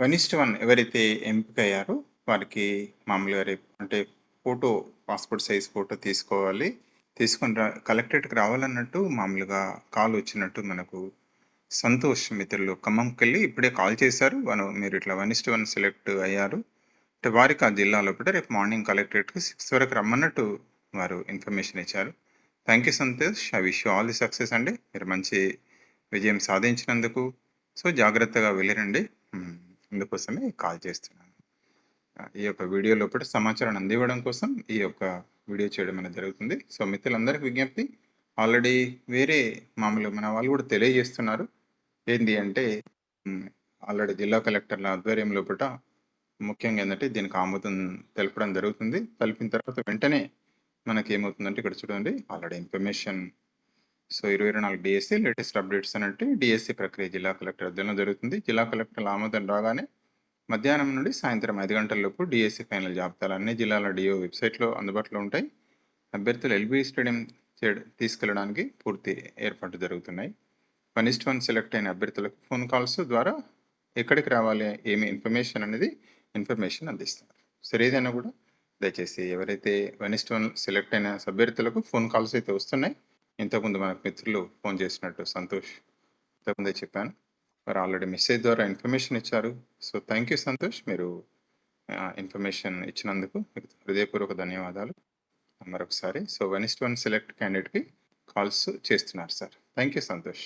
వనిస్ట్ one ఎవరైతే ఎంపిక అయ్యారో వారికి మామూలుగా రేపు అంటే ఫోటో పాస్పోర్ట్ సైజ్ ఫోటో తీసుకోవాలి. తీసుకొని రా కలెక్టరేట్కి రావాలన్నట్టు మామూలుగా కాల్ వచ్చినట్టు మనకు సంతోష్ మిత్రులు ఖమ్మంకి వెళ్ళి ఇప్పుడే కాల్ చేశారు. మనం మీరు ఇట్లా వనిస్ట్ వన్ సెలెక్ట్ అయ్యారు. అంటే వారికి ఆ జిల్లాలో కూడా రేపు మార్నింగ్ కలెక్టరేట్కి సిక్స్ వరకు రమ్మన్నట్టు వారు ఇన్ఫర్మేషన్ ఇచ్చారు. Thank you Santosh. I wish you all the success అండి. మీరు మంచి విజయం సాధించినందుకు. సో జాగ్రత్తగా వెళ్ళిరండి. అందుకోసమే కాల్ చేస్తున్నాను. ఈ యొక్క వీడియో లోపల సమాచారాన్ని అందివ్వడం కోసం ఈ యొక్క వీడియో చేయడం అనేది జరుగుతుంది. సో మిత్రులందరికీ విజ్ఞప్తి ఆల్రెడీ వేరే మామూలు మన వాళ్ళు కూడా తెలియజేస్తున్నారు. ఏంటి అంటే ఆల్రెడీ జిల్లా కలెక్టర్ల ఆధ్వర్యం లోపల ముఖ్యంగా ఏంటంటే దీనికి ఆమోదం తెలపడం జరుగుతుంది. తెలిపిన తర్వాత వెంటనే మనకి ఏమవుతుందంటే ఇక్కడ చూడండి ఆల్రెడీ ఇన్ఫర్మేషన్ సో ఇరవై ఇరవై నాలుగు డిఎస్సి లేటెస్ట్ అప్డేట్స్ అంటే డిఎస్సి ప్రక్రియ జిల్లా కలెక్టర్ అధ్యయనం జరుగుతుంది. జిల్లా కలెక్టర్ ఆమోదం రాగానే మధ్యాహ్నం నుండి సాయంత్రం ఐదు గంటలలోపు డిఎస్సీ డిఎస్సి ఫైనల్ జాబితాలు అన్ని జిల్లాల డిఓ వెబ్సైట్లో అందుబాటులో ఉంటాయి. అభ్యర్థులు ఎల్బీ స్టేడియం చేయడ తీసుకెళ్ళడానికి పూర్తి ఏర్పాట్లు జరుగుతున్నాయి. వనిస్ట్ వన్ సెలెక్ట్ అయిన అభ్యర్థులకు ఫోన్ కాల్స్ ద్వారా ఎక్కడికి రావాలి ఏమి ఇన్ఫర్మేషన్ అనేది ఇన్ఫర్మేషన్ అందిస్తారు. సరే ఏదైనా కూడా దయచేసి ఎవరైతే వనిస్ట్ వన్ సెలెక్ట్ అయిన అభ్యర్థులకు ఫోన్ కాల్స్ అయితే వస్తున్నాయి. ఇంతకుముందు మనకు మిత్రులు ఫోన్ చేసినట్టు సంతోష్ ఇంతకుముందే చెప్పాను. వారు ఆల్రెడీ మెసేజ్ ద్వారా ఇన్ఫర్మేషన్ ఇచ్చారు. సో థ్యాంక్ యూ సంతోష్ మీరు ఇన్ఫర్మేషన్ ఇచ్చినందుకు మీకు హృదయపూర్వక ధన్యవాదాలు. మరొకసారి సో వనిస్ట్ వన్ సెలెక్ట్ క్యాండిడేట్కి కాల్స్ చేస్తున్నారు సార్. Thank you Santosh.